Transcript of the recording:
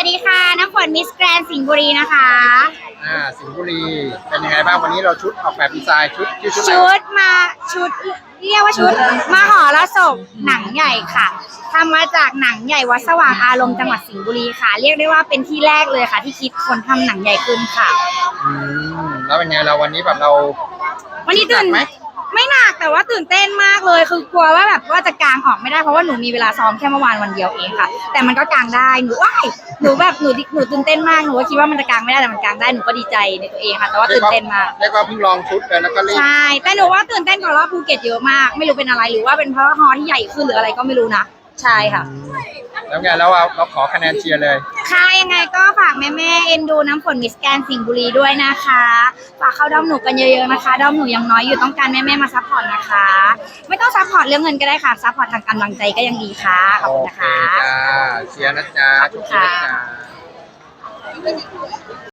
วัสดีค่ะ น้ำฝนมิสแกรนสิงห์บุรีนะคะ อ่าสิงห์บุรี เป็นยังไงบ้างวันนี้เราชุดออกแบบดีไซน์ชุดชื่อชุดอะไรชุดมาชุดเรียกว่าชุดมาหอละศพหนังใหญ่ค่ะทำมาจากหนังใหญ่วัดสว่างอารมณ์จังหวัดสิงห์บุรีค่ะ เรียกได้ว่าเป็นที่แรกเลยค่ะ ที่คิดคนทำหนังใหญ่ขึ้นค่ะ อืมแล้วเป็นไงเราวันนี้แบบเราวันนี้ตื่นหนักไหมไม่หนัก แต่ว่าตื่นเต้นมากเลยคือกลัวว่าแบบว่าจะกางออกไม่ได้เพราะว่าหนูมีเวลาซ้อมแค่เมื่อวานวันเดียวเองค่ะ แต่มันก็กางได้หนูว้ายหนูแบบหนูหนูตื่นเต้นมากหนูก็คิดว่ามันจะกางไม่ได้แต่มันกางได้หนูก็ดีใจในตัวเองค่ะ แต่ว่าตื่นเต้นมากเรียกว่าเพิ่งลองชุดเลยแล้วก็รีบใช่แต่หนูว่าตื่นเต้นกว่ารอบภูเก็ตเยอะมาก ไม่รู้เป็นอะไรหรือว่าเป็นเพราะฮอที่ใหญ่ขึ้นหรืออะไรก็ไม่รู้นะ ใช่ค่ะ แล้วไงแล้วเราเราขอคะแนนเชียร์เลย ค่ะยังไงก็ฝากแม่แม่ๆเอ็นดูน้ำฝนมิสแกนสิงห์บุรีด้วยนะคะ ฝากเข้าด้อมหนูกันเยอะๆนะคะด้อมหนูยังน้อยอยู่ต้องการแม่แม่ๆมาซัพพอร์ตนะคะ ไม่ต้องซัพพอร์ตเรื่องเงินก็ได้ค่ะซัพพอร์ตทางกำลังใจก็ยังดีค่ะขอบโอคุณเคนะคะ จ้าเชียร์นะจ๊ะขอบคุณชุดเชียร์ค่ะนะจ๊ะ